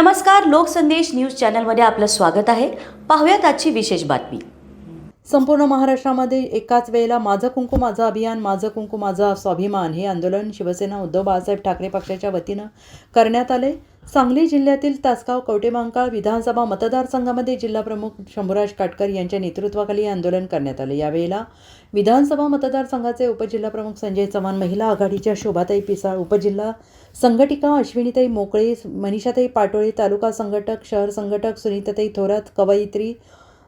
नमस्कार लोकसंदेश न्यूज चॅनलमध्ये आपलं स्वागत आहे. पाहूयात आजची विशेष बातमी. संपूर्ण महाराष्ट्रामध्ये एकाच वेळेला माझं कुंकू माझं अभियान माझं कुंकू माझा स्वाभिमान हे आंदोलन शिवसेना उद्धव बाळासाहेब ठाकरे पक्षाच्या वतीनं करण्यात आले सांगली जिल्ह्यातील तासगाव कवटेमांकाळ विधानसभा मतदारसंघामध्ये जिल्हाप्रमुख शंभूराज काटकर यांच्या नेतृत्वाखाली आंदोलन करण्यात आले. यावेळेला विधानसभा मतदारसंघाचे उपजिल्हाप्रमुख संजय चव्हाण महिला आघाडीच्या शोभाताई पिसाळ उपजिल्हा संघटिका अश्विनीताई मोकळे मनीषाताई पाटोळे तालुका संघटक शहर संघटक सुनीताताई थोरात कवयित्री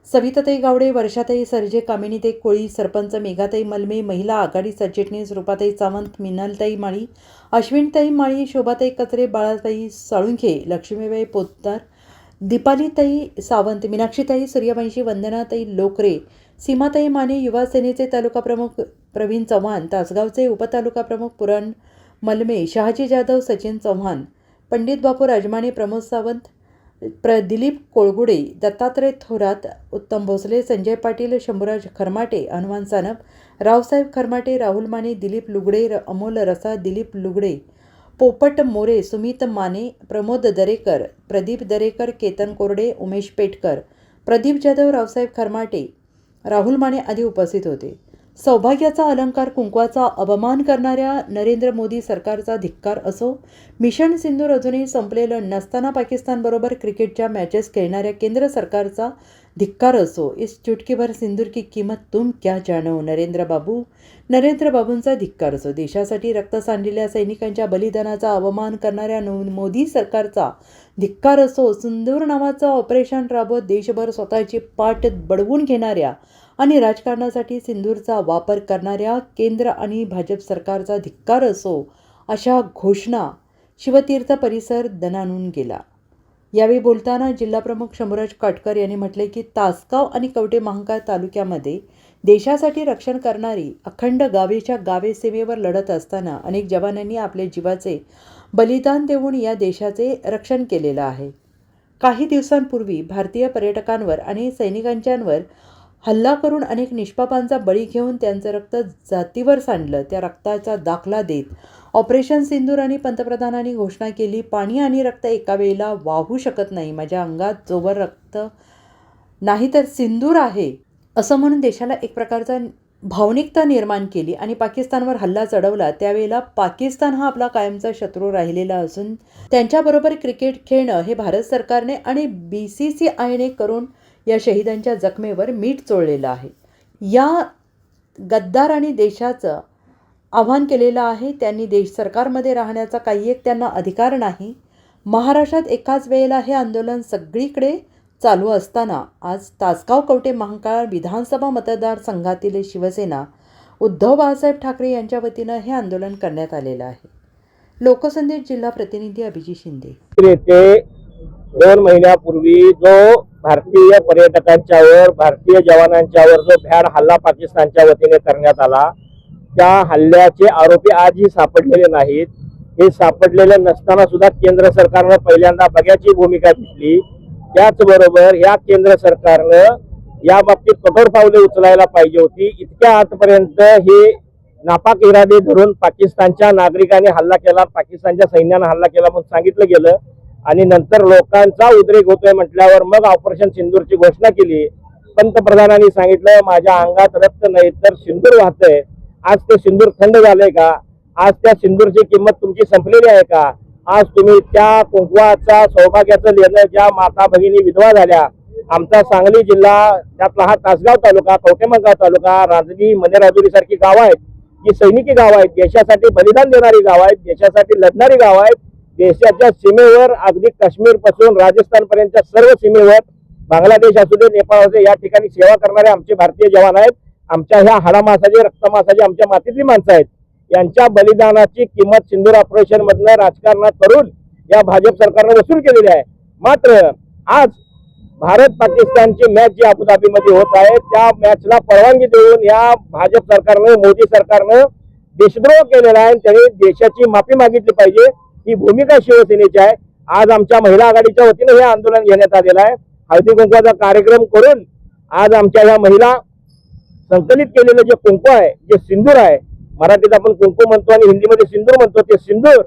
सविताताई गावडे वर्षाताई सरजे कामिनीताई कोळी सरपंच मेघाताई मलमे महिला आघाडी सरचिटणीस रूपाताई सावंत मिनालताई माळी अश्विनताई माळी शोभाताई कचरे बाळाताई साळुंखे लक्ष्मीबाई पोतदार दीपालीताई सावंत मीनाक्षीताई सूर्यवंशी वंदनाताई लोकरे सीमाताई माने युवा सेनेचे तालुका प्रमुख प्रवीण चव्हाण तासगावचे उपतालुका प्रमुख पुरण मलमे शहाजी जाधव सचिन चव्हाण पंडित बापू राजमाने प्रमोद सावंत प्र दिलीप कोळगुडे दत्तात्रय थोरात उत्तम भोसले संजय पाटील शंभूराज खरमाटे हनुमान सानप रावसाहेब खरमाटे राहुल माने दिलीप लुगडे र- अमोल रसा दिलीप लुगडे पोपट मोरे सुमित माने प्रमोद दरेकर प्रदीप दरेकर केतन कोरडे उमेश पेटकर प्रदीप जाधव रावसाहेब खरमाटे राहुल माने आदी उपस्थित होते. सौभाग्याचा अलंकार कुंकवाचा अवमान करणाऱ्या नरेंद्र मोदी सरकारचा धिक्कार असो मिशन सिंधूर अजूनही संपलेलं नसताना पाकिस्तानबरोबर क्रिकेटच्या मॅचेस खेळणाऱ्या केंद्र सरकारचा धिक्कार असो इस चुटकीभर सिंदूर की किंमत तुम क्या जाणव नरेंद्र बाबू नरेंद्र बाबूंचा धिक्कार असो. देशासाठी रक्त सांडलेल्या सैनिकांच्या बलिदानाचा अवमान करणाऱ्या मोदी सरकारचा धिक्कार असो. सिंदूर नावाचं ऑपरेशन राबवत देशभर स्वतःची पाठ बडवून घेणाऱ्या आणि राजकारणासाठी सिंदूरचा वापर करणाऱ्या केंद्र आणि भाजप सरकारचा धिक्कार असो अशा घोषणा शिवतीर्थ परिसर दणानून गेला. यावेळी बोलताना जिल्हाप्रमुख शंभूराज काटकर यांनी म्हटले की तासगाव आणि कवटे महांकाळ तालुक्यामध्ये देशासाठी रक्षण करणारी अखंड गावेच्या गावे सीमेवर लढत असताना अनेक जवानांनी आपल्या जीवाचे बलिदान देऊन या देशाचे रक्षण केलेलं आहे. काही दिवसांपूर्वी भारतीय पर्यटकांवर आणि सैनिकांच्यांवर हल्ला करून अनेक निष्पापांचा बळी घेऊन त्यांचं रक्त जातीवर सांडलं. त्या रक्ताचा दाखला देत ऑपरेशन सिंदूर आणि पंतप्रधानांनी घोषणा केली पाणी आणि रक्त एका वेळेला वाहू शकत नाही. माझ्या अंगात जोवर रक्त नाही तर सिंदूर आहे. असं म्हणून देशाला एक प्रकारचा भावनिकता निर्माण केली आणि पाकिस्तानवर हल्ला चढवला. त्यावेळेला पाकिस्तान हा आपला कायमचा शत्रू राहिलेला असून त्यांच्याबरोबर क्रिकेट खेळणं हे भारत सरकारने आणि बी सी सी आयने करून या शहीदांच्या जखमेवर मीठ चोळलेलं आहे. या गद्दार आणि देशाचं आव्हान केलेलं आहे. त्यांनी देश सरकारमध्ये राहण्याचा काही एक त्यांना अधिकार नाही. महाराष्ट्रात एकाच वेळेला हे आंदोलन सगळीकडे चालू असताना आज तासगाव कवटे महांकाळ विधानसभा मतदारसंघातील शिवसेना उद्धव बाळासाहेब ठाकरे यांच्या वतीनं हे आंदोलन करण्यात आलेलं आहे. लोकसंदेश जिल्हा प्रतिनिधी अभिजित शिंदे. दोन महिन्यापूर्वी जो भारतीय पर्यटकांच्यावर भारतीय जवानांच्यावर जो भ्याड हल्ला पाकिस्तानच्या वतीने करण्यात आला त्या हल्ल्याचे आरोपी आजही सापडलेले नाहीत. हे सापडलेले नसताना सुद्धा केंद्र सरकारनं पहिल्यांदा बघ्याची भूमिका घेतली. त्याचबरोबर या केंद्र सरकारनं या बाबतीत कठोर पावले उचलायला पाहिजे होती. इतक्या आजपर्यंत हे नापाक इरादे धरून पाकिस्तानच्या नागरिकांनी हल्ला केला पाकिस्तानच्या सैन्यानं हल्ला केला म्हणून सांगितलं गेलं. आणि नंतर लोकांचा उद्रेक होतोय म्हटल्यावर मग ऑपरेशन सिंदूरची घोषणा केली. पंतप्रधानांनी सांगितलं माझ्या अंगात रक्त नाही तर सिंदूर वाहतंय. आज ते सिंदूर थंड झालंय का? आज त्या सिंदूरची किंमत तुमची संपलेली आहे का? आज तुम्ही त्या कुंकवाचा सौभाग्याचं लेणं ज्या माता भगिनी विधवा झाल्या आमचा सांगली जिल्हा त्यातला हा तासगाव तालुका कवटेमंगाव तालुका राजनी मनेराजुरी सारखी गावं आहेत. जी सैनिकी गावं आहेत देशासाठी बलिदान देणारी गावं आहेत देशासाठी लढणारी गावं आहेत. देशाच्या सीमेवर अगदी काश्मीरपासून राजस्थान पर्यंतच्या सर्व सीमेवर बांगलादेश असू दे नेपाळ असू दे या ठिकाणी सेवा करणारे आमचे भारतीय जवान आहेत. आमच्या ह्या हाडामासाचे रक्तमासाचे आमच्या मातीतली माणसं आहेत. यांच्या बलिदानाची किंमत सिंदूर ऑपरेशन मधनं राजकारणात करून या भाजप सरकारनं वसूल केलेली आहे. मात्र आज भारत पाकिस्तानची मॅच जी अबुधाबीमध्ये होत आहे त्या मॅचला परवानगी देऊन या भाजप सरकारनं मोदी सरकारनं देशद्रोह केलेला आहे आणि त्यांनी देशाची माफी मागितली पाहिजे. ही भूमिका शिवसेनेची आहे. आज आमच्या महिला आघाडीच्या वतीनं हे आंदोलन घेण्यात आलेलं आहे. हळदी कुंकवाचा कार्यक्रम करून आज आमच्या ह्या महिला संकलित केलेलं जे कुंकू आहे जे सिंदूर आहे मराठीत आपण कुंकू म्हणतो आणि हिंदीमध्ये सिंदूर म्हणतो ते सिंदूर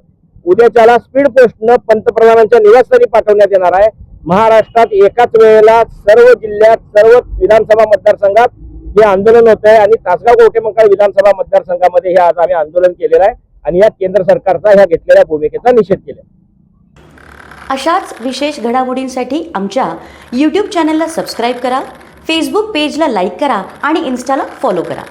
उद्याच्याला स्पीड पोस्टनं पंतप्रधानांच्या निवासस्थानी पाठवण्यात येणार आहे. महाराष्ट्रात एकाच वेळेला सर्व जिल्ह्यात सर्व विधानसभा मतदारसंघात हे आंदोलन होत आहे आणि तासगाव कवठेमंकाळ विधानसभा मतदारसंघामध्ये हे आज आम्ही आंदोलन केलेलं आहे. आणि या केंद्र सरकारचा ह्या घेतलेल्या भूमिकेचा निषेध केला. अशाच विशेष घडामोडींसाठी आमच्या यूट्यूब चॅनलला सबस्क्राईब करा फेसबुक पेजला लाईक करा आणि इन्स्टाला फॉलो करा.